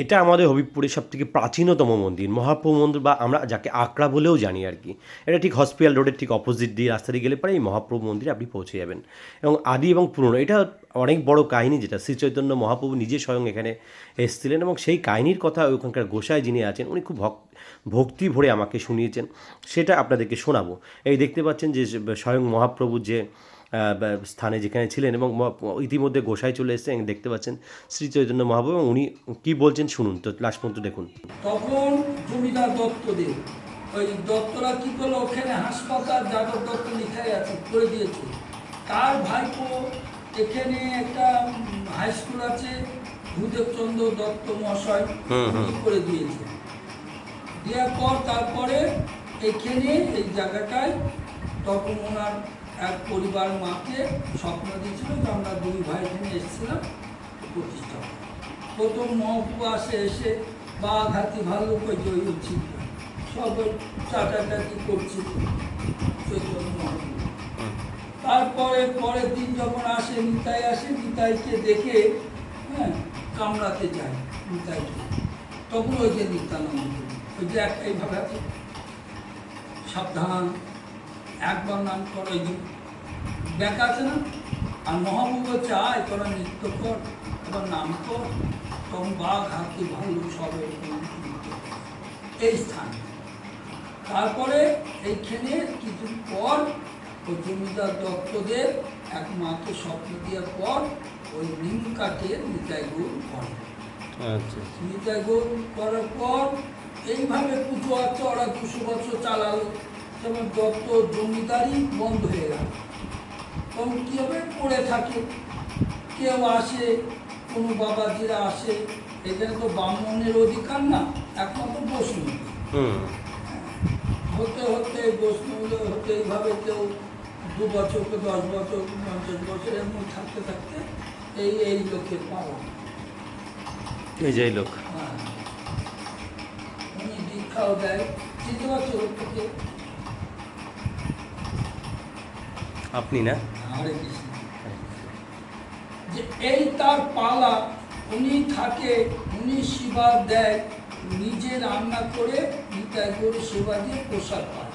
এটা আমাদের হবিবপুরের সব থেকে প্রাচীনতম মন্দির মহাপ্রভু মন্দির বা আমরা যাকে আকড়া বলেও জানি আর কি। এটা ঠিক হসপিটাল রোডের ঠিক অপোজিট দিয়ে রাস্তা দিয়ে গেলে পরে এই মহাপ্রভু মন্দিরে আপনি পৌঁছে যাবেন। এবং আদি এবং পুরনো, এটা অনেক বড় কাহিনী যেটা শ্রী চৈতন্য মহাপ্রভু নিজে স্বয়ং এখানে এসেছিলেন এবং সেই কাহিনীর কথা ওখানকার গোসাই যিনি আছেন, উনি খুব ভক ভক্তি ভরে আমাকে শুনিয়েছেন। সেটা আপনাদেরকে শোনাবো। এই দেখতে পাচ্ছেন যে স্বয়ং মহাপ্রভু যে স্থানে যেখানে ছিলেন এবং ইতিমধ্যে গোসাই চলে এসেছেন দেখতে পাচ্ছেন শ্রী চৈতন্য মহাপ্রভু এবং উনি কি বলছেন শুনুন তো লাস্ট পর্যন্ত দেখুন। তখন জমিদার দত্তদেব ওই দত্তরা কি করল ওখানে হাসপাতাল যাদব দত্ত লেখাই আছে করে দিয়েছে। তার ভাইপো এখানে একটা হাই স্কুল আছে ভূদেবচন্দ্র দত্ত মহাশয় করে দিয়েছে। দেওয়ার পর তারপরে এখানে এই জায়গাটায় তখন ওনার এক পরিবার মাকে স্বপ্ন দিয়েছিল যে আমরা দুই ভাই এখানে এসেছিলাম প্রতিষ্ঠা। প্রথম মহকুমা আসে এসে বাঘ হাতি ভালো ওই যে ওই উচিত সব চাটাচাটি করছিল। চৈতন্য তারপরে পরের দিন যখন আসে নিতাই, আসে নিতাইকে দেখে হ্যাঁ কামড়াতে যায় নিতাইকে। তখন ওই যে নিত্যানন্দ ওই যে একটা এইভাবে সাবধান একবার নাম কর ওই যে ব্যাক আছে না? আর হচ্ছে আয় তোরা নৃত্য কর এবার নাম কর তখন বাঘ হাতি ভাল্লুক সব। এই স্থান। তারপরে এইখানে কিছু পর ওই জমিদার দত্তদের এক মাকে স্বপ্ন দেওয়ার পর ওই নিম কাঠে নিতাই গৌর করে। আচ্ছা। নিতাই গৌর করার পর এইভাবে পুজো ওরা দুশো বছর চালালো। যেমন দত্ত জমিদারি বন্ধ হয়ে গেল। তখন কী হবে পড়ে থাকে? কেউ আসে কোনো বাবাজিরা আসে এখানে তো ব্রাহ্মণের অধিকার না একমাত্র বৈষ্ণব। হুম। হতে হতে বৈষ্ণব হতে এইভাবে কেউ দু বছর কেউ দশ বছর পঞ্চাশ বছর এমন থাকতে থাকতে এই এই লোকের পাওয়া। এই যে লোক। হ্যাঁ। উনি দীক্ষাও দেয় চিনতে পারছ ওর থেকে আপনি না? যে এই তার পালা উনি থাকে, উনি সেবা দেয়, নিজে রান্না করে নিতাই করে সেবা দিয়ে প্রসাদ পায়।